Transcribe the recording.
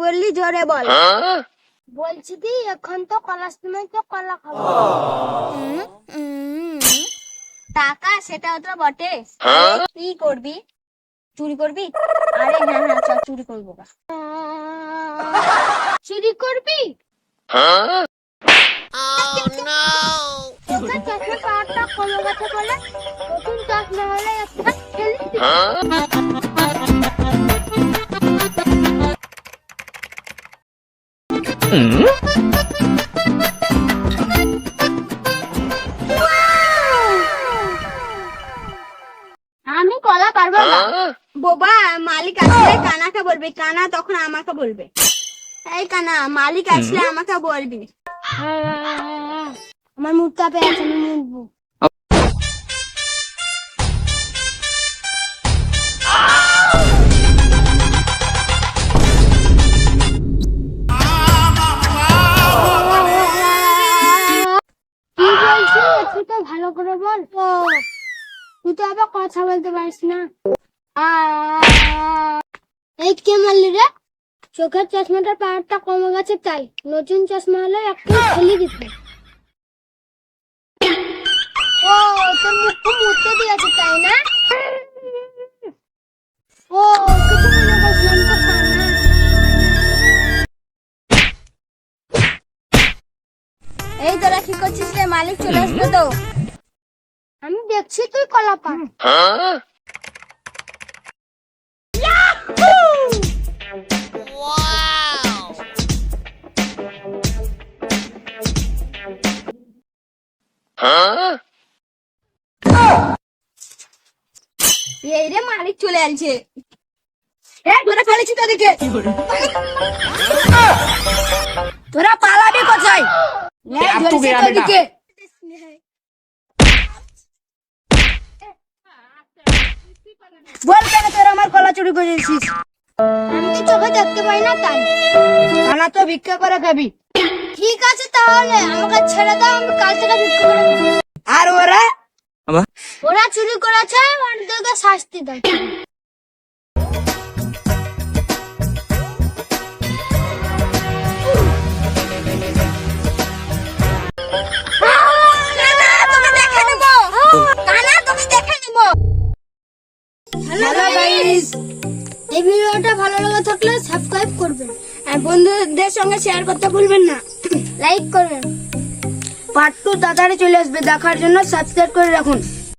বললি জোরে বল। বলছি দি এখন তো কলার সময় তো কলা খাব। টাকা সেটা তো বটে। কি করবি? চুরি করবি? আরে হ্যাঁ হ্যাঁ চল চুরি করব। চুরি করবি? তোকে চশমা পাওয়ারটা কমে গেছে বলে নতুন চশমা হলে একটা খেলে আমি কলা পারব না। বোবা মালিক আসলে কানাকে বলবি। কানা তখন আমাকে বলবে। এই কানা মালিক আসলে আমাকে বলবি। আমার মুখ কাঁপে আছে আমি মুখবো। ভালো করে বল। তুই তো আবার কথা বলতে পারিস না। এই কে মারলি রে? চোখের চশমাটার পাওয়ারটা কমে গেছে তাই। নতুন চশমা হলে একটু ফেলে দিতে। ও এই তোরা কি করছিস রে মালিক চলে আসবে তো। আমি দেখছি তুই কলা পা এই রে মালিক চলে আসছে। ধরে ফেলেছি তোদেরকে তোরা পালাবি কোথায়? এই ধরেছি তোদেরকে বল কেন তোরা আমার কলা চুরি করেছিস আমি তো চোখে দেখতে পাই না তাই। তো ভিক্ষা করে খাবি। ঠিক আছে তাহলে আমাকে ছেড়ে দাও আমি কাল থেকে ভিক্ষা করে আর ওরা? ওরা চুরি করেছে ওদেরকে শাস্তি দাও এই ভিডিওটা ভালো লাগে থাকলে সাবস্ক্রাইব করবেন। আর বন্ধুদের সঙ্গে শেয়ার করতে ভুলবেন না। লাইক করবেন। পার্ট টু তাড়াতাড়ি চলে আসবে। দেখার জন্য সাবস্ক্রাইব করে রাখুন।